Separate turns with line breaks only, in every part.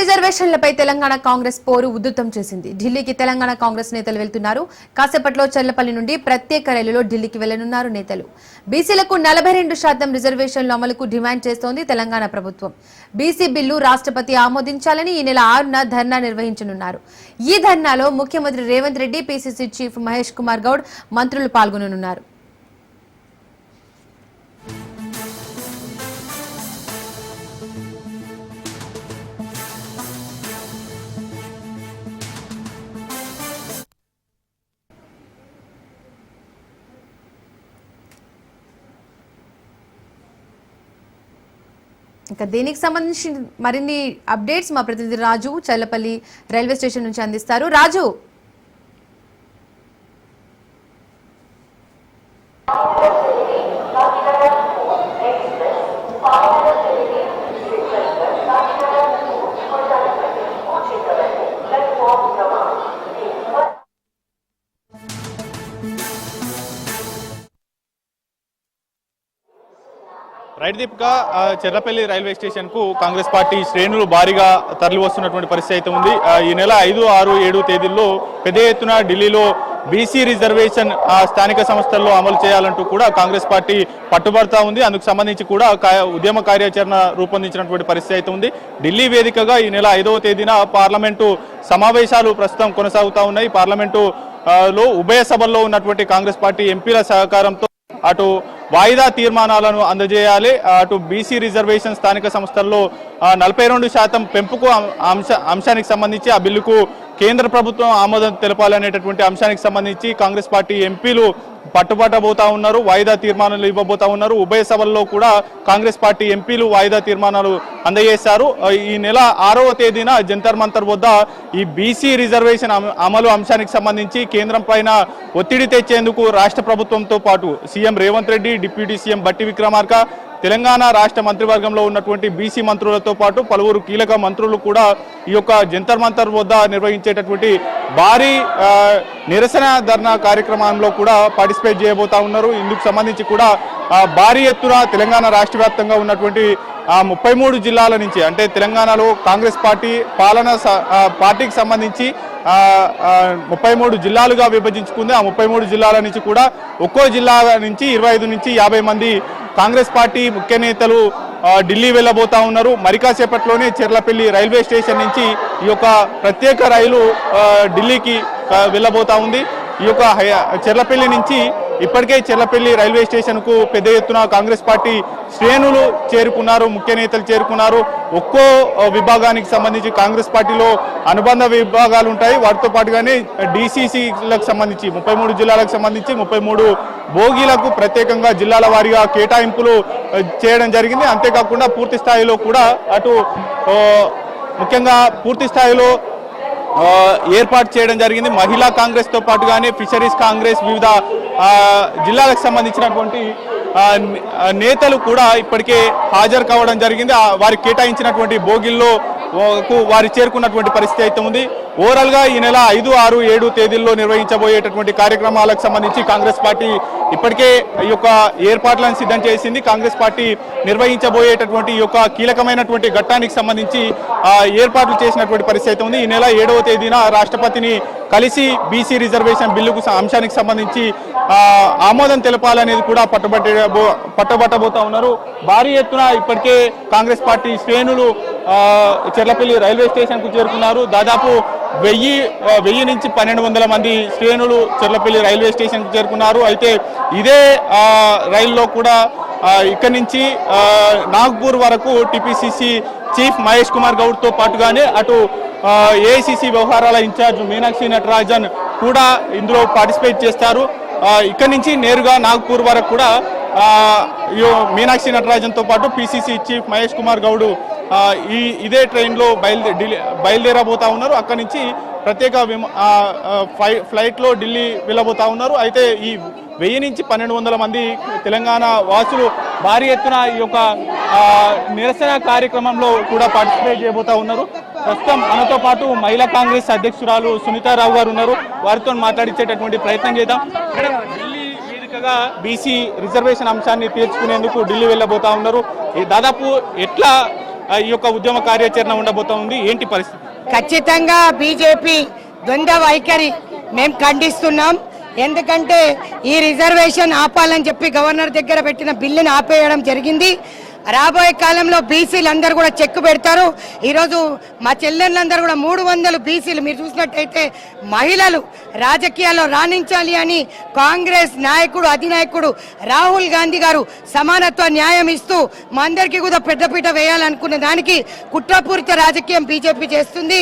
రిజర్వేషన్లపై తెలంగాణ కాంగ్రెస్ పోరు ఉధృతం చేసింది. ఢిల్లీకి తెలంగాణ కాంగ్రెస్ నేతలు వెళ్తున్నారు. కాసేపట్లో చెల్లపల్లి నుండి ప్రత్యేక రైలులో ఢిల్లీకి వెళ్ళనున్నారు నేతలు. బీసీలకు నలభై రెండు శాతం రిజర్వేషన్ల అమలుకు డిమాండ్ చేస్తోంది తెలంగాణ ప్రభుత్వం. బీసీ బిల్లు రాష్ట్రపతి ఆమోదించాలని ఈ నెల ఆరున ధర్నా నిర్వహించనున్నారు. ఈ ధర్నాలో ముఖ్యమంత్రి రేవంత్ రెడ్డి పీసీసీ చీఫ్ మహేష్ కుమార్ గౌడ్ మంత్రులు పాల్గొననున్నారు. ఇక దీనికి సంబంధించి మరిన్ని అప్డేట్స్ మా ప్రతినిధి రాజు చల్లపల్లి రైల్వే స్టేషన్ నుంచి అందిస్తారు. రాజు!
రైట్ దీపిక చెర్రపల్లి రైల్వే స్టేషన్కు కాంగ్రెస్ పార్టీ శ్రేణులు భారీగా తరలి వస్తున్నటువంటి పరిస్థితి అయితే ఉంది. ఈ నెల ఐదు ఆరు ఏడు తేదీల్లో పెద్ద ఎత్తున ఢిల్లీలో బీసీ రిజర్వేషన్ స్థానిక సంస్థల్లో అమలు చేయాలంటూ కూడా కాంగ్రెస్ పార్టీ పట్టుబడతా ఉంది. అందుకు సంబంధించి కూడా ఉద్యమ కార్యాచరణ రూపొందించినటువంటి పరిస్థితి అయితే ఉంది. ఢిల్లీ వేదికగా ఈ నెల ఐదవ తేదీన పార్లమెంటు సమావేశాలు ప్రస్తుతం కొనసాగుతా ఉన్నాయి. పార్లమెంటు లో ఉభయ సభల్లో ఉన్నటువంటి కాంగ్రెస్ పార్టీ ఎంపీల సహకారంతో అటు వాయిదా తీర్మానాలను అందజేయాలి. అటు బీసీ రిజర్వేషన్ స్థానిక సంస్థల్లో నలభై రెండు శాతం పెంపుకు అంశ అంశానికి సంబంధించి ఆ బిల్లుకు కేంద్ర ప్రభుత్వం ఆమోదం తెలపాలనేటటువంటి అంశానికి సంబంధించి కాంగ్రెస్ పార్టీ ఎంపీలు పట్టుబట్టబోతా ఉన్నారు వాయిదా తీర్మానాలు ఇవ్వబోతా ఉన్నారు. ఉభయ సభల్లో కూడా కాంగ్రెస్ పార్టీ ఎంపీలు వాయిదా తీర్మానాలు అందజేశారు. ఈ నెల ఆరవ తేదీన జంతర్ మంతర్ వద్ద ఈ బీసీ రిజర్వేషన్ అమలు అంశానికి సంబంధించి కేంద్రం పైన ఒత్తిడి తెచ్చేందుకు రాష్ట్ర ప్రభుత్వంతో పాటు CM Revanth Reddy deputy CM Bhatti Vikramarka Telangana రాష్ట్ర మంత్రివర్గంలో ఉన్నటువంటి బీసీ మంత్రులతో పాటు పలువురు కీలక మంత్రులు కూడా ఈ యొక్క జంతర్ మంతర్ వద్ద నిర్వహించేటటువంటి భారీ నిరసన ధర్నా కార్యక్రమంలో కూడా పార్టిసిపేట్ చేయబోతా ఉన్నారు. ఇందుకు సంబంధించి కూడా భారీ ఎత్తున తెలంగాణ రాష్ట్ర వ్యాప్తంగా ఉన్నటువంటి ముప్పై మూడు జిల్లాల నుంచి అంటే తెలంగాణలో కాంగ్రెస్ పార్టీ పాలన స- పార్టీకి సంబంధించి ముప్పై మూడు జిల్లాలుగా విభజించుకుంది. ఆ ముప్పై మూడు జిల్లాల నుంచి కూడా ఒక్కో జిల్లా నుంచి ఇరవై ఐదు నుంచి యాభై మంది కాంగ్రెస్ పార్టీ ముఖ్య నేతలు ఢిల్లీ వెళ్ళబోతా ఉన్నారు. మరికాసేపట్లోనే చెర్లపల్లి రైల్వే స్టేషన్ నుంచి ఈ యొక్క ప్రత్యేక రైలు ఢిల్లీకి వెళ్ళబోతా ఉంది. ఈ యొక్క చెర్లపల్లి నుంచి ఇప్పటికే చెల్లపల్లి రైల్వే స్టేషన్కు పెద్ద ఎత్తున కాంగ్రెస్ పార్టీ శ్రేణులు చేరుకున్నారు ముఖ్య నేతలు చేరుకున్నారు. ఒక్కో విభాగానికి సంబంధించి కాంగ్రెస్ పార్టీలో అనుబంధ విభాగాలు ఉంటాయి. వాటితో పాటుగానే డిసిసిలకు సంబంధించి ముప్పై మూడు జిల్లాలకు సంబంధించి ముప్పై మూడు బోగీలకు ప్రత్యేకంగా జిల్లాల వారీగా కేటాయింపులు చేయడం జరిగింది. అంతేకాకుండా పూర్తి స్థాయిలో కూడా అటు ముఖ్యంగా పూర్తి స్థాయిలో ఏర్పాటు చేయడం జరిగింది. మహిళా కాంగ్రెస్తో పాటుగానే ఫిషరీస్ కాంగ్రెస్ వివిధ జిల్లాలకు సంబంధించినటువంటి నేతలు కూడా ఇప్పటికే హాజరు కావడం జరిగింది. వారికి కేటాయించినటువంటి బోగిల్లో కు వారు చేరుకున్నటువంటి పరిస్థితి అయితే ఉంది. ఓవరాల్గా ఈ నెల ఐదు ఆరు ఏడు తేదీల్లో నిర్వహించబోయేటటువంటి కార్యక్రమాలకు సంబంధించి కాంగ్రెస్ పార్టీ ఇప్పటికే ఈ యొక్క ఏర్పాట్లను సిద్ధం చేసింది. కాంగ్రెస్ పార్టీ నిర్వహించబోయేటటువంటి ఈ యొక్క కీలకమైనటువంటి ఘట్టానికి సంబంధించి ఏర్పాట్లు చేసినటువంటి పరిస్థితి అయితే ఉంది. ఈ నెల ఏడవ తేదీన రాష్ట్రపతిని కలిసి బీసీ రిజర్వేషన్ బిల్లుకు అంశానికి సంబంధించి ఆమోదం తెలపాలనేది కూడా పట్టబట్టే పట్టబట్టబోతా ఉన్నారు. భారీ ఎత్తున ఇప్పటికే కాంగ్రెస్ పార్టీ శ్రేణులు చెర్లపల్లి రైల్వే స్టేషన్కు చేరుకున్నారు. దాదాపు వెయ్యి వెయ్యి నుంచి పన్నెండు వందల మంది శ్రేణులు చెర్లపల్లి రైల్వే స్టేషన్కు చేరుకున్నారు. అయితే ఇదే రైల్లో కూడా ఇక్కడి నుంచి నాగ్పూర్ వరకు టిపిసిసి చీఫ్ మహేష్ కుమార్ గౌడ్తో పాటుగానే అటు ఏఐసిసి వ్యవహారాల ఇన్ఛార్జ్ మీనాక్షి నటరాజన్ కూడా ఇందులో పార్టిసిపేట్ చేస్తారు. ఇక్కడి నుంచి నేరుగా నాగ్పూర్ వరకు కూడా మీనాక్షి నటరాజన్తో పాటు పిసిసి చీఫ్ మహేష్ కుమార్ గౌడ్ ఈ ఇదే ట్రైన్లో బయలుదే బయలుదేరబోతా ఉన్నారు. అక్కడి నుంచి ప్రత్యేక విమ ఫ్లై ఫ్లైట్లో ఢిల్లీ వెళ్ళబోతా ఉన్నారు. అయితే ఈ వెయ్యి నుంచి పన్నెండు వందల మంది తెలంగాణ వాసులు భారీ ఎత్తున ఈ యొక్క నిరసన కార్యక్రమంలో కూడా పార్టిసిపేట్ చేయబోతా ఉన్నారు. ప్రస్తుతం మనతో పాటు మహిళా కాంగ్రెస్ అధ్యక్షురాలు సునీతారావు గారు ఉన్నారు. వారితో మాట్లాడించేటటువంటి ప్రయత్నం చేద్దాం. మేడం, బీసీ రిజర్వేషన్ అంశాన్ని తీర్చుకునేందుకు ఢిల్లీ వెళ్ళబోతా ఉన్నారు. ఈ దాదాపు ఎట్లా ఈ యొక్క ఉద్యమ కార్యాచరణ ఉండబోతా ఉంది? ఏంటి పరిస్థితి?
ఖచ్చితంగా బీజేపీ ద్వంద్వ వైఖరి మేము ఖండిస్తున్నాం. ఎందుకంటే ఈ రిజర్వేషన్ ఆపాలని చెప్పి గవర్నర్ దగ్గర పెట్టిన బిల్లుని ఆపేయడం జరిగింది. రాబోయే కాలంలో బీసీలు అందరూ కూడా చెక్ పెడతారు. ఈరోజు మా చెల్లెళ్ళందరూ కూడా మూడు వందలు బీసీలు. మీరు చూసినట్టయితే మహిళలు రాజకీయాల్లో రాణించాలి అని కాంగ్రెస్ నాయకుడు అధినాయకుడు రాహుల్ గాంధీ గారు సమానత్వ న్యాయం ఇస్తూ మా అందరికీ కూడా పెద్దపీట వేయాలనుకున్న దానికి కుట్రపూరిత రాజకీయం బీజేపీ చేస్తుంది.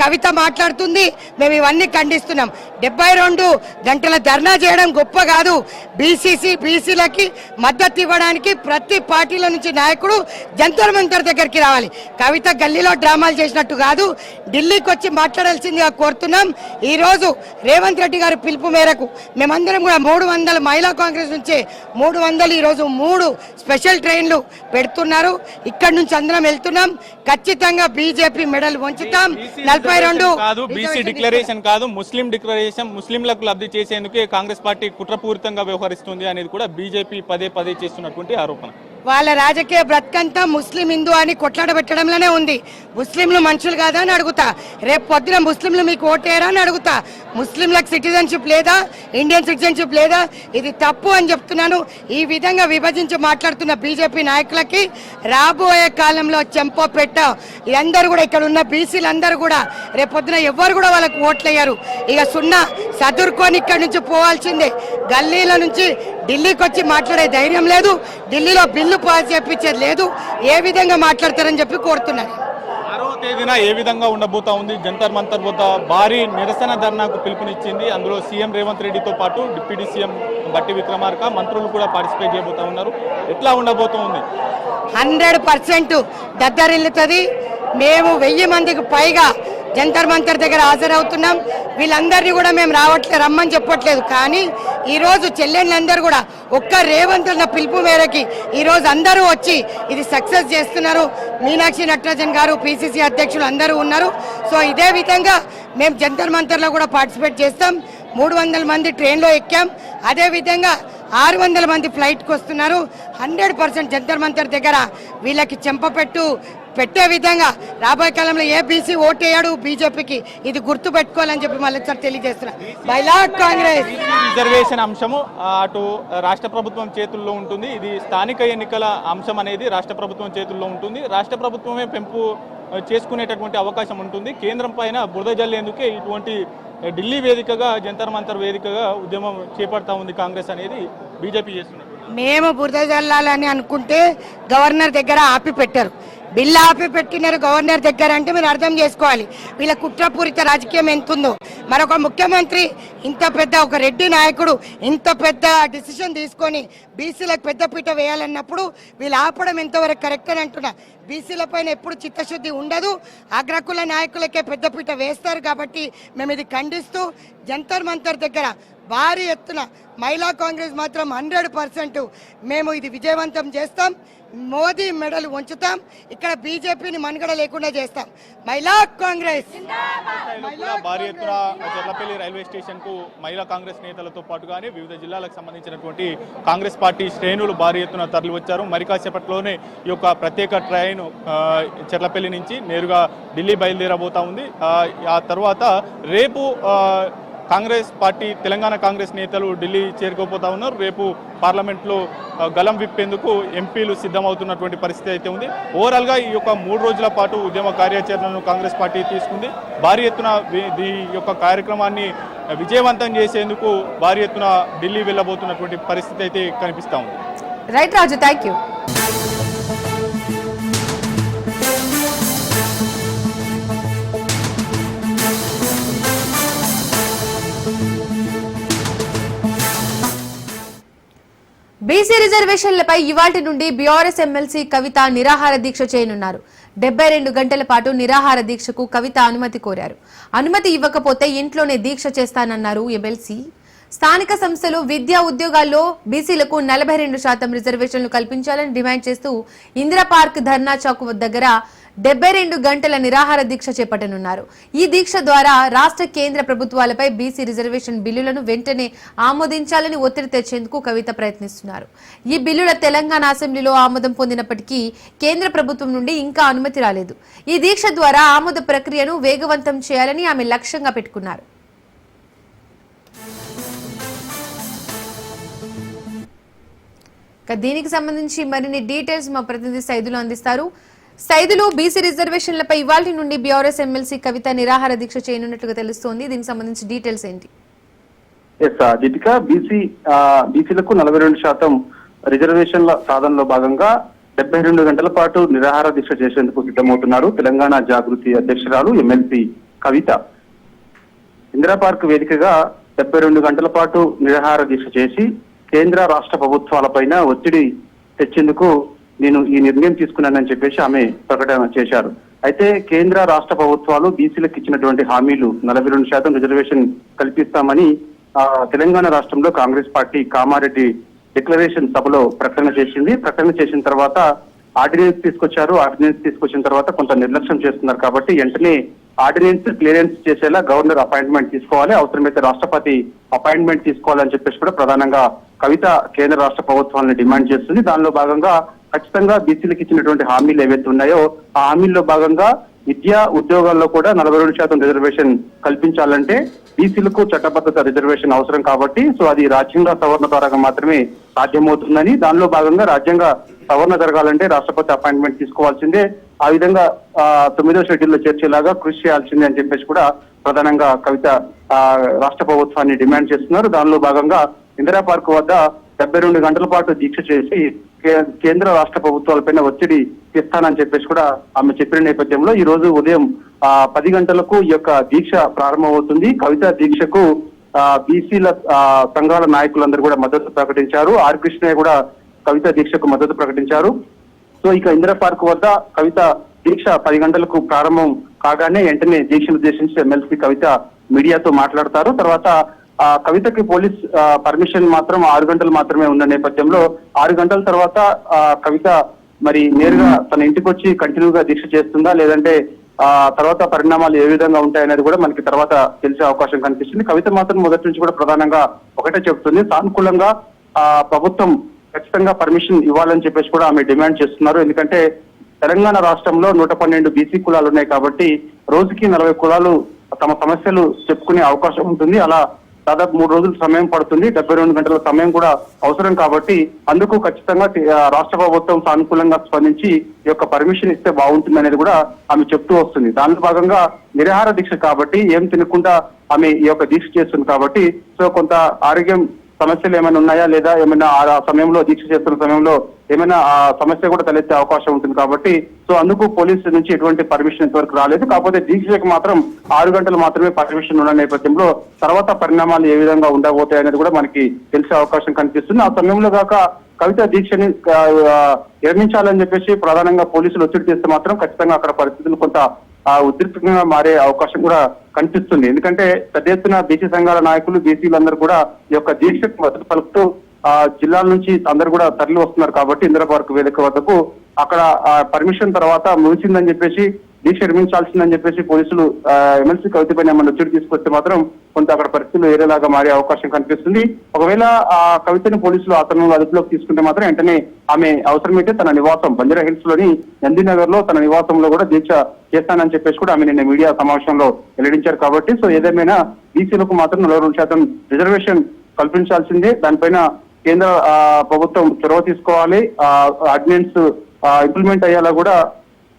కవిత మాట్లాడుతుంది. మేము ఇవన్నీ ఖండిస్తున్నాం. డెబ్బై రెండు గంటల ధర్నా చేయడం గొప్ప కాదు. బీసీసీ బీసీలకి మద్దతు ఇవ్వడానికి ప్రతి పార్టీల నుంచి నాయకుడు జంతువుల మంతర్ దగ్గరికి రావాలి. కవిత గల్లీలో డ్రామాలు చేసినట్టు కాదు. ఢిల్లీకి వచ్చి మాట్లాడాల్సిందిగా కోరుతున్నాం. ఈరోజు రేవంత్ రెడ్డి గారి పిలుపు మేరకు మేమందరం కూడా మూడు వందల మహిళా కాంగ్రెస్ నుంచి మూడు వందలు ఈరోజు మూడు స్పెషల్ ట్రైన్లు పెడుతున్నారు. ఇక్కడ నుంచి అందరం వెళ్తున్నాం. ఖచ్చితంగా బీజేపీ మెడల్ వంచుతాం. నలభై రెండు.
కాదు బీసీ డిక్లరేషన్ కాదు ముస్లిం డిక్లరేషన్ ముస్లింలకు లబ్ధి చేసేందుకే కాంగ్రెస్ పార్టీ కుట్రపూరితంగా వ్యవహరిస్తుంది అనేది కూడా బీజేపీ పదే పదే చేస్తున్నటువంటి ఆరోపణ.
వాళ్ళ రాజకీయ బ్రతకంతా ముస్లిం హిందూ అని కొట్లాడ పెట్టడంలోనే ఉంది. ముస్లింలు మనుషులు కాదా అని అడుగుతా. రేపు పొద్దున ముస్లింలు మీకు ఓటేరా అని అడుగుతా. ముస్లింలకు సిటిజన్షిప్ లేదా? ఇండియన్ సిటిజన్షిప్ లేదా? ఇది తప్పు అని చెప్తున్నాను. ఈ విధంగా విభజించి మాట్లాడుతున్న బీజేపీ నాయకులకి రాబోయే కాలంలో చెంప పెట్ట. అందరూ కూడా ఇక్కడ ఉన్న బీసీలు అందరూ కూడా రేపు పొద్దున ఎవ్వరు కూడా వాళ్ళకి ఓట్లేయరు. ఇక సున్నా చదువుకొని ఇక్కడ నుంచి పోవాల్సిందే. గల్లీల నుంచి ఢిల్లీకి వచ్చి మాట్లాడే ధైర్యం లేదు. ఢిల్లీలో బిల్లు పాస్ చేపించేది లేదు. ఏ విధంగా మాట్లాడతారని చెప్పి కోరుతున్నాను.
ఆరవ తేదీన ఏ విధంగా ఉండబోతా ఉంది? జంతర్ మంతర్ వద్ద భారీ నిరసన ధర్నాకు పిలుపునిచ్చింది. అందులో సీఎం రేవంత్ రెడ్డితో పాటు డిప్యూటీ సీఎం బట్టి విక్రమార్క మంత్రులు కూడా పార్టిసిపేట్ చేయబోతా ఉన్నారు. ఎట్లా ఉండబోతోంది
హండ్రెడ్ పర్సెంట్ దద్దరిల్లుతుంది. మేము వెయ్యి మందికి పైగా జంతర్ మంతర్ దగ్గర హాజరవుతున్నాం. వీళ్ళందరినీ కూడా మేము రావట్లేదు రమ్మని చెప్పట్లేదు. కానీ ఈరోజు చెల్లెళ్ళందరూ కూడా ఒక్క రేవంత్ అన్న పిలుపు మేరకి ఈరోజు అందరూ వచ్చి ఇది సక్సెస్ చేస్తున్నారు. మీనాక్షి నటరాజన్ గారు పిసిసి అధ్యక్షులు అందరూ ఉన్నారు. సో ఇదే విధంగా మేము జంతర్ మంతర్లో కూడా పార్టిసిపేట్ చేస్తాం. మూడు వందల మంది ట్రైన్లో ఎక్కాం. అదే విధంగా ఆరు వందల మంది ఫ్లైట్కి వస్తున్నారు. హండ్రెడ్ పర్సెంట్ జంతర్ మంతర్ దగ్గర వీళ్ళకి చెంపపెట్టు పెట్టే విధంగా రాబోయే కాలంలో ఏ బీసీ ఓటేయాడు బీజేపీకి ఇది గుర్తు పెట్టుకోవాలని చెప్పి మళ్ళీ సార్ తెలియజేస్తున్నా. బైలా కాంగ్రెస్
రిజర్వేషన్ అంశము అటు రాష్ట్ర ప్రభుత్వం చేతుల్లో ఉంటుంది. ఇది స్థానిక ఎన్నికల అంశం అనేది రాష్ట్ర ప్రభుత్వం చేతుల్లో ఉంటుంది. రాష్ట్ర ప్రభుత్వమే పెంపు చేసుకునేటటువంటి అవకాశం ఉంటుంది. కేంద్రం పైన బురద జల్లేందుకే ఇటువంటి ఢిల్లీ వేదికగా జంతర్ మంతర్ వేదికగా ఉద్యమం చేపడతా ఉంది కాంగ్రెస్ అనేది బీజేపీ చేస్తున్నది
మేము బురద జల్లాలని అనుకుంటే గవర్నర్ దగ్గర ఆపి పెట్టారు బిల్లు ఆపి పెట్టినారు గవర్నర్ దగ్గర అంటే మీరు అర్థం చేసుకోవాలి. వీళ్ళ కుట్రపూరిత రాజకీయం ఎంతుందో. మరొక ముఖ్యమంత్రి ఇంత పెద్ద ఒక రెడ్డి నాయకుడు ఇంత పెద్ద డిసిషన్ తీసుకొని బీసీలకు పెద్దపీట వేయాలన్నప్పుడు వీళ్ళు ఆపడం ఎంతవరకు కరెక్ట్ అని అంటున్నా. బీసీల పైన ఎప్పుడు చిత్తశుద్ధి ఉండదు. అగ్రకుల నాయకులకే పెద్దపీట వేస్తారు కాబట్టి మేము ఇది ఖండిస్తూ జంతర్ మంతర్ దగ్గర భారీ ఎత్తున మహిళా కాంగ్రెస్ మాత్రం హండ్రెడ్ పర్సెంట్ మేము ఇది విజయవంతం చేస్తాం. మోదీ మెడలు ఉంచుతాం. ఇక్కడ బీజేపీని మనుగడ లేకుండా చేస్తాం. మహిళా కాంగ్రెస్!
భారీ ఎత్తున చెర్లపల్లి రైల్వే స్టేషన్కు మహిళా కాంగ్రెస్ నేతలతో పాటుగానే వివిధ జిల్లాలకు సంబంధించినటువంటి కాంగ్రెస్ పార్టీ శ్రేణులు భారీ ఎత్తున తరలి వచ్చారు మరి కాసేపట్లోనే ఈ యొక్క ప్రత్యేక ట్రైన్ చెర్లపల్లి నుంచి నేరుగా ఢిల్లీ బయలుదేరబోతా ఉంది. ఆ, తర్వాత రేపు కాంగ్రెస్ పార్టీ తెలంగాణ కాంగ్రెస్ నేతలు ఢిల్లీ చేరుకోపోతా ఉన్నారు. రేపు పార్లమెంట్లో గలం విప్పేందుకు ఎంపీలు సిద్ధమవుతున్నటువంటి పరిస్థితి అయితే ఉంది. ఓవరాల్గా ఈ యొక్క మూడు రోజుల పాటు ఉద్యమ కార్యాచరణను కాంగ్రెస్ పార్టీ తీసుకుంది. భారీ ఎత్తున ఈ యొక్క కార్యక్రమాన్ని విజయవంతం చేసేందుకు భారీ ఎత్తున ఢిల్లీ వెళ్ళబోతున్నటువంటి పరిస్థితి అయితే కనిపిస్తా ఉంది.
Right Raju thank you BC రిజర్వేషన్లపై ఇవాటి నుండి బీఆర్ఎస్ ఎమ్మెల్సీ కవిత నిరాహార దీక్ష చేయనున్నారు. డెబ్బై రెండు గంటల పాటు నిరాహార దీక్షకు కవిత అనుమతి కోరారు. అనుమతి ఇవ్వకపోతే ఇంట్లోనే దీక్ష చేస్తానన్నారు ఎమ్మెల్సీ. స్థానిక సంస్థలు విద్యా ఉద్యోగాల్లో బీసీలకు నలభై రెండు శాతం రిజర్వేషన్లు కల్పించాలని డిమాండ్ చేస్తూ ఇందిరా పార్క్ ధర్నా చౌక్ దగ్గర డెబ్బై రెండు గంటల నిరాహార దీక్ష చేపట్టనున్నారు. ఈ దీక్ష ద్వారా రాష్ట్ర కేంద్ర ప్రభుత్వాలపై బీసీ రిజర్వేషన్ బిల్లులను వెంటనే ఆమోదించాలని ఒత్తిడి తెచ్చేందుకు కవిత ప్రయత్నిస్తున్నారు. ఈ బిల్లుల తెలంగాణ అసెంబ్లీలో ఆమోదం పొందినప్పటికీ కేంద్ర ప్రభుత్వం నుండి ఇంకా అనుమతి రాలేదు. ఈ దీక్ష ద్వారా ఆమోద ప్రక్రియను వేగవంతం చేయాలని ఆమె లక్ష్యంగా పెట్టుకున్నారు. దీనికి సంబంధించి మరిన్ని డీటెయిల్స్ మా ప్రతినిధి సైదులు అందిస్తారు. సైదులో బీసీ రిజర్వేషన్లపై ఇవాళ నుండి బీఆర్ఎస్ ఎమ్మెల్సీ కవిత నిరాహార దీక్ష చేయనున్నట్లుగా తెలుస్తోంది. దీనికి సంబంధించి డీటెయిల్స్ ఏంటి?
ఎస్ దీపిక బీసీ బీసీలకు నలభై రెండు శాతం రిజర్వేషన్ల సాధనలో భాగంగా డెబ్బై రెండు గంటల పాటు నిరాహార దీక్ష చేసేందుకు సిద్ధమవుతున్నారు తెలంగాణ జాగృతి అధ్యక్షురాలు ఎమ్మెల్సీ కవిత. ఇందిరా పార్క్ వేదికగా డెబ్బై రెండు గంటల పాటు నిరాహార దీక్ష చేసి కేంద్ర రాష్ట్ర ప్రభుత్వాలపైన ఒత్తిడి తెచ్చేందుకు నేను ఈ నిర్ణయం తీసుకున్నానని చెప్పేసి ఆమె ప్రకటన చేశారు. అయితే కేంద్ర రాష్ట్ర ప్రభుత్వాలు బీసీలకు ఇచ్చినటువంటి హామీలు నలభై రెండు శాతం రిజర్వేషన్ కల్పిస్తామని ఆ, తెలంగాణ రాష్ట్రంలో కాంగ్రెస్ పార్టీ కామారెడ్డి డిక్లరేషన్ సభలో ప్రకటన చేసింది. ప్రకటన చేసిన తర్వాత ఆర్డినెన్స్ తీసుకొచ్చారు. ఆర్డినెన్స్ తీసుకొచ్చిన తర్వాత కొంత నిర్లక్ష్యం చేస్తున్నారు కాబట్టి వెంటనే ఆర్డినెన్స్ క్లియరెన్స్ చేసేలా గవర్నర్ అపాయింట్మెంట్ తీసుకోవాలి. అవసరమైతే రాష్ట్రపతి అపాయింట్మెంట్ తీసుకోవాలని చెప్పేసి కూడా ప్రధానంగా కవిత కేంద్ర రాష్ట్ర ప్రభుత్వాలను డిమాండ్ చేస్తుంది. దానిలో భాగంగా ఖచ్చితంగా బీసీలకు ఇచ్చినటువంటి హామీలు ఏవైతే ఉన్నాయో ఆ హామీల్లో భాగంగా విద్యా ఉద్యోగాల్లో కూడా నలభై రెండు శాతం రిజర్వేషన్ కల్పించాలంటే బీసీలకు చట్టబద్ధత రిజర్వేషన్ అవసరం కాబట్టి సో అది రాజ్యాంగ సవరణ ద్వారా మాత్రమే సాధ్యమవుతుందని దానిలో భాగంగా రాజ్యాంగ సవరణ జరగాలంటే రాష్ట్రపతి అపాయింట్మెంట్ తీసుకోవాల్సిందే. ఆ విధంగా తొమ్మిదో షెడ్యూల్లో చేర్చేలాగా కృషి చేయాల్సిందే అని చెప్పేసి కూడా ప్రధానంగా కవిత రాష్ట్ర ప్రభుత్వాన్ని డిమాండ్ చేస్తున్నారు. దానిలో భాగంగా ఇందిరా పార్క్ వద్ద డెబ్బై రెండు గంటల పాటు దీక్ష చేసి కేంద్ర రాష్ట్ర ప్రభుత్వాలపైన ఒత్తిడి తెస్తానని చెప్పేసి కూడా ఆమె చెప్పిన నేపథ్యంలో ఈ రోజు ఉదయం ఆ, పది గంటలకు ఈ యొక్క దీక్ష ప్రారంభమవుతుంది. కవిత దీక్షకు ఆ, బీసీల సంఘాల నాయకులందరూ కూడా మద్దతు ప్రకటించారు. ఆర్ కృష్ణయ్య కూడా కవిత దీక్షకు మద్దతు ప్రకటించారు. సో ఇక ఇందిరా పార్క్ వద్ద కవిత దీక్ష పది గంటలకు ప్రారంభం కాగానే వెంటనే దీక్షను ఉద్దేశించి ఎమ్మెల్సీ కవిత మీడియాతో మాట్లాడతారు. తర్వాత ఆ కవితకి పోలీస్ ఆ, పర్మిషన్ మాత్రం ఆరు గంటలు మాత్రమే ఉన్న నేపథ్యంలో ఆరు గంటల తర్వాత ఆ, కవిత మరి నేరుగా తన ఇంటికి వచ్చి కంటిన్యూగా దీక్ష చేస్తుందా? లేదంటే ఆ తర్వాత పరిణామాలు ఏ విధంగా ఉంటాయనేది కూడా మనకి తర్వాత తెలిసే అవకాశం కనిపిస్తుంది. కవిత మాత్రం మొదటి నుంచి కూడా ప్రధానంగా ఒకటే చెప్తుంది. సానుకూలంగా ఆ ప్రభుత్వం ఖచ్చితంగా పర్మిషన్ ఇవ్వాలని చెప్పేసి కూడా ఆమె డిమాండ్ చేస్తున్నారు. ఎందుకంటే తెలంగాణ రాష్ట్రంలో నూట పన్నెండు బీసీ కులాలు ఉన్నాయి కాబట్టి రోజుకి నలభై కులాలు తమ సమస్యలు చెప్పుకునే అవకాశం ఉంటుంది. అలా దాదాపు మూడు రోజులు సమయం పడుతుంది. డెబ్బై రెండు గంటల సమయం కూడా అవసరం కాబట్టి అందుకు ఖచ్చితంగా రాష్ట్ర ప్రభుత్వం సానుకూలంగా స్పందించి ఈ యొక్క పర్మిషన్ ఇస్తే బాగుంటుంది అనేది కూడా ఆమె చెప్తూ వస్తుంది. దానిలో భాగంగా నిరాహార దీక్ష కాబట్టి ఏం తినకుండా ఆమె ఈ యొక్క దీక్ష చేస్తుంది కాబట్టి సో కొంత ఆరోగ్యం సమస్యలు ఏమైనా ఉన్నాయా లేదా ఏమైనా ఆ సమయంలో దీక్ష చేస్తున్న సమయంలో ఏమైనా ఆ సమస్య కూడా తలెత్తే అవకాశం ఉంటుంది కాబట్టి సో అందుకు పోలీసు నుంచి ఎటువంటి పర్మిషన్ ఇంతవరకు రాలేదు. కాకపోతే దీక్షకు మాత్రం ఆరు గంటలు మాత్రమే పర్మిషన్ ఉన్న నేపథ్యంలో తర్వాత పరిణామాలు ఏ విధంగా ఉండబోతాయి అనేది కూడా మనకి తెలిసే అవకాశం కనిపిస్తుంది. ఆ సమయంలో కాక కవిత దీక్షని ఆ, విరమించాలని చెప్పేసి ప్రధానంగా పోలీసులు ఒత్తిడి చేస్తే మాత్రం ఖచ్చితంగా అక్కడ పరిస్థితులు కొంత ఉద్రిక్తంగా మారే అవకాశం కూడా కనిపిస్తుంది. ఎందుకంటే పెద్ద ఎత్తున బీసీ సంఘాల నాయకులు బీసీలందరూ కూడా ఈ యొక్క దీక్షకు మద్దతు పలుకుతూ ఆ జిల్లాల నుంచి అందరు కూడా తరలి వస్తున్నారు కాబట్టి ఇందిరా పార్క్ వేదిక వద్దకు. అక్కడ పర్మిషన్ తర్వాత ముగిసిందని చెప్పేసి దీక్ష నిర్మించాల్సిందని చెప్పేసి పోలీసులు ఎమ్మెల్సీ కవితపైన ఏమైనా ఒత్తిడి తీసుకొస్తే మాత్రం కొంత అక్కడ పరిస్థితులు వేరేలాగా మారే అవకాశం కనిపిస్తుంది. ఒకవేళ ఆ కవితను పోలీసులు అతను అదుపులోకి తీసుకుంటే మాత్రం వెంటనే ఆమె అవసరమైతే తన నివాసం బంజారా హిల్స్లోని నందీనగర్లో తన నివాసంలో కూడా దీక్ష చేస్తానని చెప్పేసి కూడా ఆమె నిన్న మీడియా సమావేశంలో వెల్లడించారు కాబట్టి. సో ఏదేమైనా బీసీలకు మాత్రం నలభై రెండు శాతం రిజర్వేషన్ కల్పించాల్సిందే. దానిపైన కేంద్ర ప్రభుత్వం చొరవ తీసుకోవాలి. ఆర్డినెన్స్ ఇంప్లిమెంట్ అయ్యేలా కూడా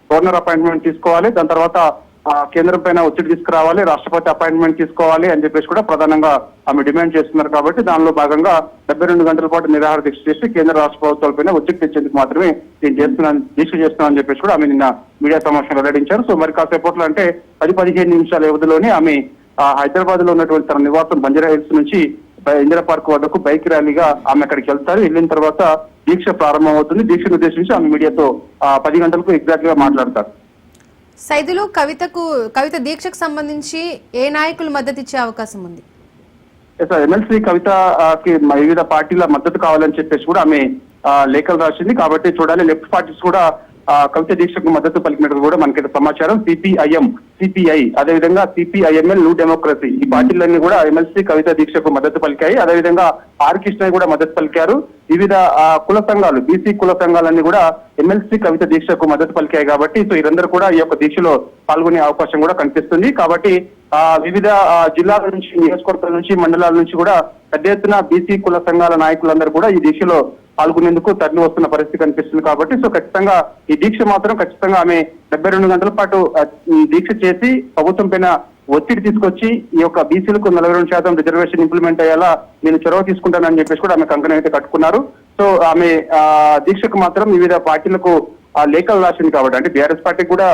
గవర్నర్ అపాయింట్మెంట్ తీసుకోవాలి. దాని తర్వాత కేంద్రం పైన ఒత్తిడి తీసుకురావాలి. రాష్ట్రపతి అపాయింట్మెంట్ తీసుకోవాలి అని చెప్పేసి కూడా ప్రధానంగా ఆమె డిమాండ్ చేస్తున్నారు కాబట్టి దానిలో భాగంగా డెబ్బై రెండు గంటల పాటు నిరాహార దీక్ష చేసి కేంద్ర రాష్ట్ర ప్రభుత్వాలపైన ఒత్తిడి తెచ్చేందుకు మాత్రమే నేను చేస్తున్నాను దీక్ష చేస్తున్నానని చెప్పేసి కూడా ఆమె నిన్న మీడియా సమావేశంలో వెల్లడించారు. సో మరి కాసేపట్లో అంటే పది పదిహేను నిమిషాల వ్యవధిలోనే ఆమె హైదరాబాద్లో ఉన్నటువంటి తన నివాసం బంజారా హిల్స్ నుంచి ఇందిరా పార్క్ వద్దకు బైక్ ర్యాలీగా ఆమె అక్కడికి వెళ్తారు. వెళ్ళిన తర్వాత దీక్ష ప్రారంభమవుతుంది. దీక్షను ఉద్దేశించి ఆమె మీడియాతో పది గంటలకు ఎగ్జాక్ట్గా మాట్లాడతారు.
సైదులు కవితకు కవిత దీక్షకు సంబంధించి ఏ నాయకులు మద్దతు ఇచ్చే అవకాశం ఉంది?
ఎమ్మెల్సీ కవిత ఆ, కి వివిధ పార్టీల మద్దతు కావాలని చెప్పేసి కూడా ఆమె లేఖలు రాసింది. కాబట్టి చూడాలి. లెఫ్ట్ పార్టీస్ కూడా కవిత దీక్షకు మద్దతు పలికినట్టు కూడా మనకైతే సమాచారం. సిపిఐఎం సిపిఐ అదేవిధంగా సిపిఐఎంఎల్ న్యూ డెమోక్రసీ ఈ పార్టీలన్నీ కూడా ఎమ్మెల్సీ కవిత దీక్షకు మద్దతు పలికాయి. అదేవిధంగా ఆర్ కృష్ణ కూడా మద్దతు పలికారు. వివిధ కుల సంఘాలు బీసీ కుల సంఘాలన్నీ కూడా ఎమ్మెల్సీ కవిత దీక్షకు మద్దతు పలికాయి కాబట్టి సో వీరందరూ కూడా ఈ యొక్క దీక్షలో పాల్గొనే అవకాశం కూడా కనిపిస్తుంది. కాబట్టి ఆ వివిధ జిల్లాల నుంచి నియోజకవర్గాల నుంచి మండలాల నుంచి కూడా పెద్ద ఎత్తున బీసీ కుల సంఘాల నాయకులందరూ కూడా ఈ దీక్షలో పాల్గొనేందుకు తరలి వస్తున్న పరిస్థితి కనిపిస్తుంది కాబట్టి సో ఖచ్చితంగా ఈ దీక్ష మాత్రం ఖచ్చితంగా ఆమె డెబ్బై రెండు గంటల పాటు దీక్ష చేసి ప్రభుత్వం పైన ఒత్తిడి తీసుకొచ్చి ఈ యొక్క బీసీలకు నలభై రెండు శాతం రిజర్వేషన్ ఇంప్లిమెంట్ అయ్యేలా నేను చొరవ తీసుకుంటానని చెప్పేసి కూడా ఆమె కంకణం అయితే కట్టుకున్నారు. సో ఆమె ఆ, దీక్షకు మాత్రం వివిధ పార్టీలకు ఆ లేఖలు రాసింది కాబట్టి అంటే బీఆర్ఎస్ పార్టీకి కూడా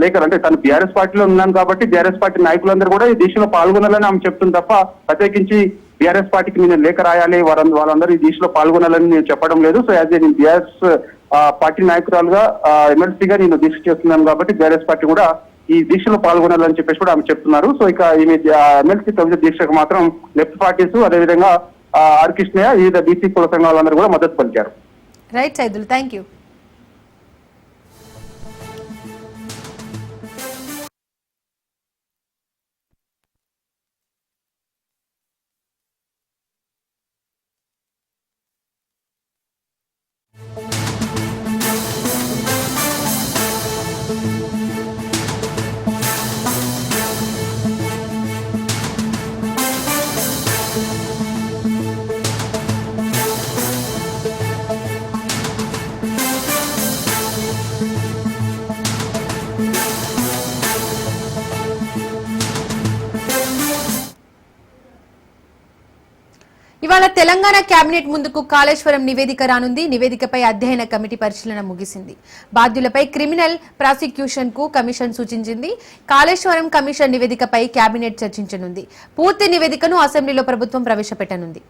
లేఖలు. అంటే తను బీఆర్ఎస్ పార్టీలో ఉన్నాను కాబట్టి బీఆర్ఎస్ పార్టీ నాయకులందరూ కూడా ఈ దీక్షలో పాల్గొనాలని ఆమె చెప్తుంది తప్ప ప్రత్యేకించి బీఆర్ఎస్ పార్టీకి నేను లేఖ రాయాలి వారందరూ వాళ్ళందరూ ఈ దీక్షలో పాల్గొనాలని నేను చెప్పడం లేదు. సో యాజ్ నేను బీఆర్ఎస్ పార్టీ నాయకురాలుగా ఎమ్మెల్సీగా నేను దీక్ష చేస్తున్నాను కాబట్టి బీఆర్ఎస్ పార్టీ కూడా ఈ దీక్షలో పాల్గొనాలని చెప్పేసి కూడా ఆమె చెప్తున్నారు. సో ఇక ఈమె ఎమ్మెల్సీ కవిత దీక్షకు మాత్రం లెఫ్ట్ పార్టీస్ అదేవిధంగా ఆర్ కృష్ణయ్య వివిధ బీసీ కుల సంఘాలందరూ కూడా మద్దతు పలికారు.
Right Saidulu thank you Telangana cabinet ముందుకు కాళేశ్వరం నివేదిక రానుంది. నివేదికపై అధ్యయన కమిటీ పరిశీలన ముగిసింది. బాధ్యులపై క్రిమినల్ ప్రాసిక్యూషన్కు కమిషన్ సూచించింది. కాళేశ్వరం కమిషన్ నివేదికపై కేబినెట్ చర్చించనుంది. పూర్తి నివేదికను అసెంబ్లీలో ప్రభుత్వం ప్రవేశపెట్టనుంది.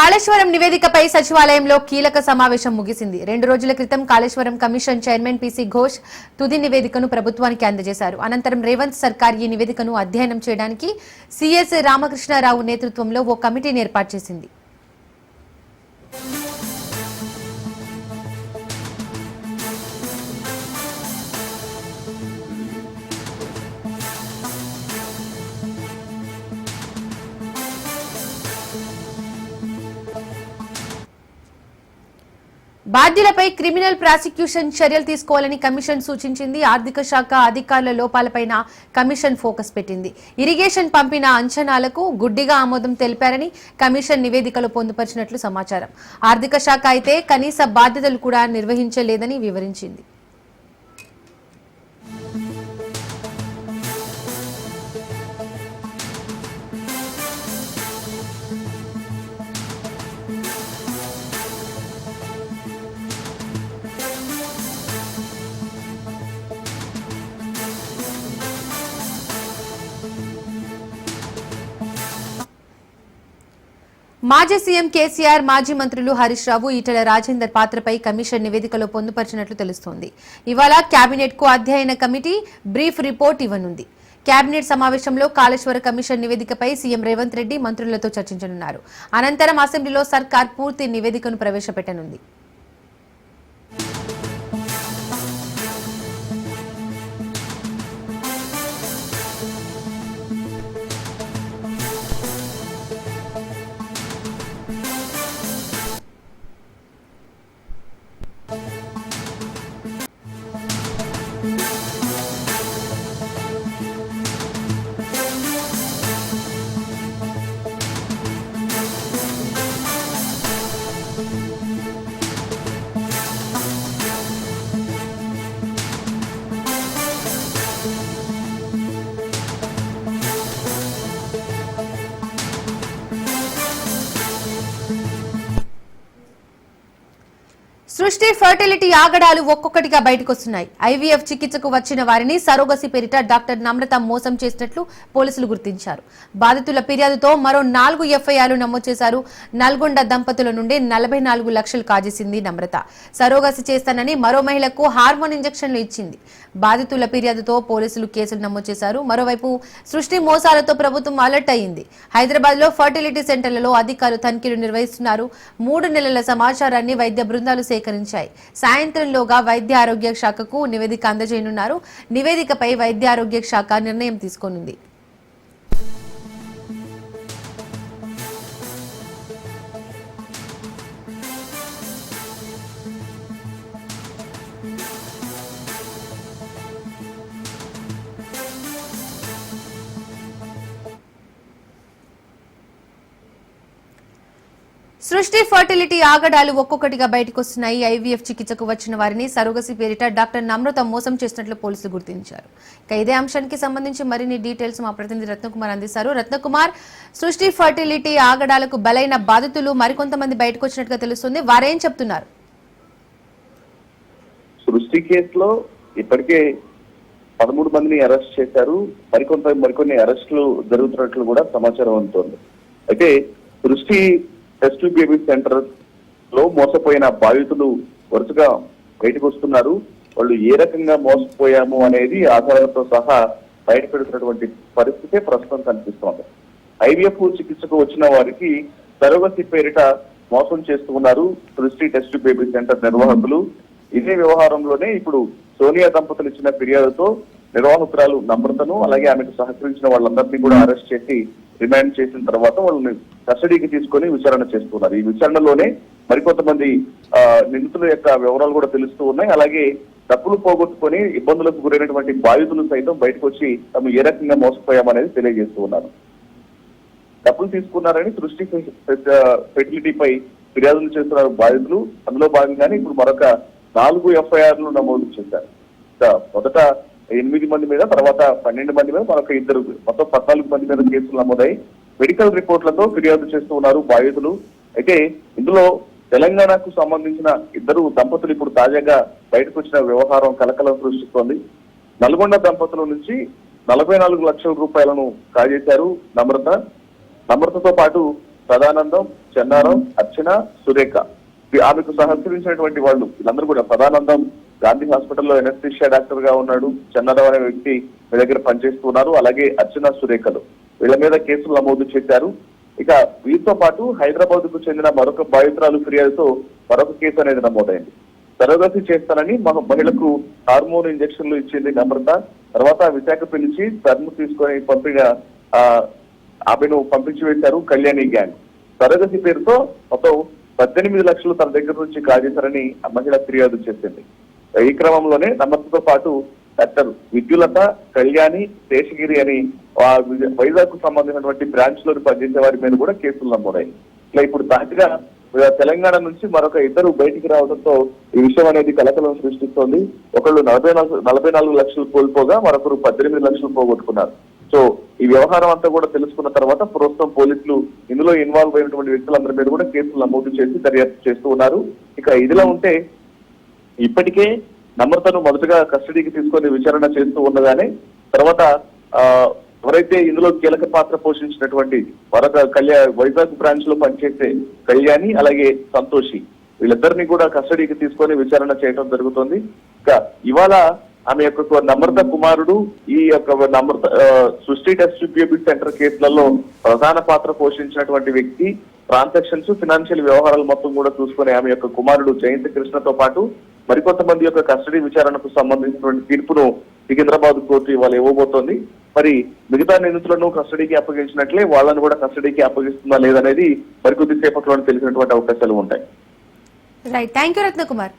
కాళేశ్వరం నివేదికపై సచివాలయంలో కీలక సమావేశం ముగిసింది. రెండు రోజుల క్రితం Kaleshwaram commission chairman PC Ghose తుది నివేదికను ప్రభుత్వానికి అందజేశారు. అనంతరం రేవంత్ సర్కార్ ఈ నివేదికను అధ్యయనం చేయడానికి సీఎస్ రామకృష్ణారావు నేతృత్వంలో ఓ కమిటీని ఏర్పాటు చేసింది. బాధ్యులపై క్రిమినల్ ప్రాసిక్యూషన్ చర్యలు తీసుకోవాలని కమిషన్ సూచించింది. ఆర్థిక శాఖ అధికారుల లోపాలపైన కమిషన్ ఫోకస్ పెట్టింది. ఇరిగేషన్ పంపిన అంచనాలకు గుడ్డిగా ఆమోదం తెలిపారని కమిషన్ నివేదికలో పొందుపరిచినట్లు సమాచారం. ఆర్థిక శాఖ అయితే కనీస బాధ్యతలు కూడా నిర్వహించలేదని వివరించింది. మాజీ సీఎం కేసీఆర్ మాజీ మంత్రులు హరీష్ రావు ఈటల రాజేందర్ పాత్రపై కమిషన్ నివేదికలో పొందుపరిచినట్లు తెలుస్తోంది. ఇవాళ కేబినెట్కు అధ్యయన కమిటీ బ్రీఫ్ రిపోర్ట్ ఇవ్వనుంది. కేబినెట్ సమావేశంలో కాళేశ్వర కమిషన్ నివేదికపై సీఎం రేవంత్ రెడ్డి మంత్రులతో చర్చించనున్నారు. అనంతరం అసెంబ్లీలో సర్కార్ పూర్తి నివేదికను ప్రవేశపెట్టనుంది. సృష్టి ఫర్టిలిటీ ఆగడాలు ఒక్కొక్కటిగా బయటకొస్తున్నాయి. ఐవీఎఫ్ చికిత్సకు వచ్చిన వారిని సరోగసి పేరిట డాక్టర్ నమ్రత మోసం చేసినట్లు పోలీసులు గుర్తించారు. బాధితుల ఫిర్యాదుతో మరో నాలుగు ఎఫ్ఐఆర్లు నమోదు చేశారు. నల్గొండ దంపతుల నుండి నలభై నాలుగు లక్షలు కాజేసింది నమ్రత. సరోగసి చేస్తానని మరో మహిళకు హార్మోన్ ఇంజక్షన్లు ఇచ్చింది. బాధితుల ఫిర్యాదుతో పోలీసులు కేసులు నమోదు చేశారు. మరోవైపు సృష్టి మోసాలతో ప్రభుత్వం అలర్ట్ అయింది. హైదరాబాద్లో ఫర్టిలిటీ సెంటర్లలో అధికారులు తనిఖీలు నిర్వహిస్తున్నారు. మూడు నెలల సమాచారాన్ని వైద్య బృందాలు సేకరించారు. సేకరించాయి సాయంత్రంలోగా వైద్య ఆరోగ్య శాఖకు నివేదిక అందజేయనున్నారు. నివేదికపై వైద్య ఆరోగ్య శాఖ నిర్ణయం తీసుకోనుంది. సృష్టి ఫర్టిలిటీ ఆగడాలు ఒక్కొక్కటిగా బయటకు వస్తున్నాయి ఐవీఎఫ్ చికిత్సకు వచ్చిన వారిని సరోగసి పేరిట డాక్టర్ నమ్రత మోసం చేసినట్లు పోలీసులు గుర్తించారు. ఇక ఇదే అంశానికి సంబంధించి మరిన్ని డీటెయిల్స్ మా ప్రతినిధి రత్నకుమార్ అందిస్తారు. రత్నకుమార్ సృష్టి ఫర్టిలిటీ ఆగడాలకు బలైన బాధితులు మరికొంతమంది బయటకు వచ్చినట్టుగా తెలుస్తుంది. వారేం చెప్తున్నారు?
సృష్టి కేసులో ఇప్పటికే పదమూడు మందిని అరెస్ట్ చేశారు. మరికొంత మరికొన్ని అరెస్టులు జరుగుతున్నట్లు కూడా సమాచారం అందుతోంది. అయితే సృష్టి టెస్ట్ బేబీ సెంటర్లో మోసపోయిన బాధితులు వరుసగా బయటకు వస్తున్నారు. వాళ్ళు ఏ రకంగా మోసపోయాము అనేది ఆధారాలతో సహా బయటపెడుతున్నటువంటి పరిస్థితే ప్రస్తుతం కనిపిస్తోంది. ఐవీఎఫ్ చికిత్సకు వచ్చిన వారికి సరోగసి పేరిట మోసం చేస్తున్నారు. సృష్టి టెస్ట్ బేబీ సెంటర్ నిర్వాహకులు. ఇదే వ్యవహారంలోనే ఇప్పుడు సోనియా దంపతులు ఇచ్చిన ఫిర్యాదుతో నిర్వాహకురాలు నమ్రతను అలాగే ఆమెకు సహకరించిన వాళ్ళందరినీ కూడా అరెస్ట్ చేసి రిమాండ్ చేసిన తర్వాత వాళ్ళని కస్టడీకి తీసుకొని విచారణ చేస్తున్నారు. ఈ విచారణలోనే మరికొంతమంది నిందితుల యొక్క వివరాలు కూడా తెలుస్తూ ఉన్నాయి. అలాగే డబ్బులు పోగొట్టుకొని ఇబ్బందులకు గురైనటువంటి బాధితులు సైతం బయటకు వచ్చి తమ ఏ రకంగా మోసపోయామనేది తెలియజేస్తూ ఉన్నారు. డబ్బులు తీసుకున్నారని సృష్టి ఫెసిలిటీపై ఫిర్యాదులు చేస్తున్నారు బాధితులు. అందులో భాగంగానే ఇప్పుడు మరొక నాలుగు ఎఫ్ఐఆర్లు నమోదు చేశారు. మొదట ఎనిమిది మంది మీద తర్వాత పన్నెండు మంది మీద మరొక ఇద్దరు మొత్తం పద్నాలుగు మంది మీద కేసులు నమోదాయి మెడికల్ రిపోర్ట్లతో ఫిర్యాదు చేస్తూ ఉన్నారు బాధితులు. అయితే ఇందులో తెలంగాణకు సంబంధించిన ఇద్దరు దంపతులు ఇప్పుడు తాజాగా బయటకు వచ్చిన వ్యవహారం కలకలం సృష్టిస్తోంది. నల్గొండ దంపతుల నుంచి నలభై నాలుగు లక్షల రూపాయలను కాజేశారు నమ్రత. నమ్రతతో పాటు సదానందం చెన్నారం అర్చన సురేఖ. ఆమెకు సహకరించినటువంటి వాళ్ళు వీళ్ళందరూ కూడా సదానందం. గాంధీ హాస్పిటల్లో ఎనస్థిషియా డాక్టర్గా ఉన్నాడు. చెన్నారం అనే వ్యక్తి మీ దగ్గర పనిచేస్తున్నారు అలాగే అర్చన సురేఖలు వీళ్ళ మీద కేసులు నమోదు చేశారు. ఇక వీరితో పాటు హైదరాబాద్కు చెందిన మరొక బాధితురాలు ఫిర్యాదుతో మరొక కేసు అనేది నమోదైంది. సరోగసి చేస్తానని మన మహిళకు హార్మోన్ ఇంజక్షన్లు ఇచ్చింది నమ్రత. తర్వాత విశాఖ పిలిచి టర్మ్ తీసుకొని పంపిన ఆమెను పంపించి వేశారు కళ్యాణి గ్యాంగ్. సరోగసి పేరుతో మొత్తం పద్దెనిమిది లక్షలు తన దగ్గర నుంచి కాజేశారని ఆ మహిళ ఫిర్యాదు చేసింది. ఈ క్రమంలోనే నమ్మకంతో పాటు డాక్టర్ విద్యులత కళ్యాణి శేషగిరి అని వైజాగ్కు సంబంధించినటువంటి బ్రాంచ్లో పనిచేసే వారి మీద కూడా కేసులు నమోదాయి ఇట్లా ఇప్పుడు తాజాగా తెలంగాణ నుంచి మరొక ఇద్దరు బయటికి రావడంతో ఈ విషయం అనేది కలకలం సృష్టిస్తోంది. ఒకళ్ళు నలభై నాలుగు నలభై నాలుగు లక్షలు కోల్పోగా మరొకరు పద్దెనిమిది లక్షలు పోగొట్టుకున్నారు. సో ఈ వ్యవహారం అంతా కూడా తెలుసుకున్న తర్వాత ప్రస్తుతం పోలీసులు ఇందులో ఇన్వాల్వ్ అయినటువంటి వ్యక్తులందరి మీద కూడా కేసులు నమోదు చేసి దర్యాప్తు చేస్తూ ఉన్నారు. ఇక ఇదిలా ఉంటే ఇప్పటికే నమ్రతను మొదటగా కస్టడీకి తీసుకొని విచారణ చేస్తూ ఉండగానే తర్వాత ఆ, ఎవరైతే ఇందులో కీలక పాత్ర పోషించినటువంటి మరొక కళ్యాణ్ వైజాగ్ బ్రాంచ్లో పనిచేసే కళ్యాణి అలాగే సంతోషి వీళ్ళిద్దరిని కూడా కస్టడీకి తీసుకొని విచారణ చేయడం జరుగుతుంది. ఇక ఇవాళ ఆమె యొక్క నమ్రత కుమారుడు ఈ యొక్క నమ్రత సృష్టి టెస్ట్ బేబీ సెంటర్ కేసులలో ప్రధాన పాత్ర పోషించినటువంటి వ్యక్తి ట్రాన్సాక్షన్స్ ఫినాన్షియల్ వ్యవహారాలు మొత్తం కూడా చూసుకునే ఆమె యొక్క కుమారుడు జయంత్ కృష్ణతో పాటు మరికొంతమంది యొక్క కస్టడీ విచారణకు సంబంధించినటువంటి తీర్పును సికింద్రాబాద్ కోర్టు ఇవాళ ఇవ్వబోతోంది. మరి మిగతా నిందితులను కస్టడీకి అప్పగించినట్లే వాళ్ళని కూడా కస్టడీకి అప్పగిస్తుందా లేదనేది మరికొద్ది సేపట్లోనే తెలిసినటువంటి అవకాశాలు ఉంటాయి.
Right thank you Ratnakumar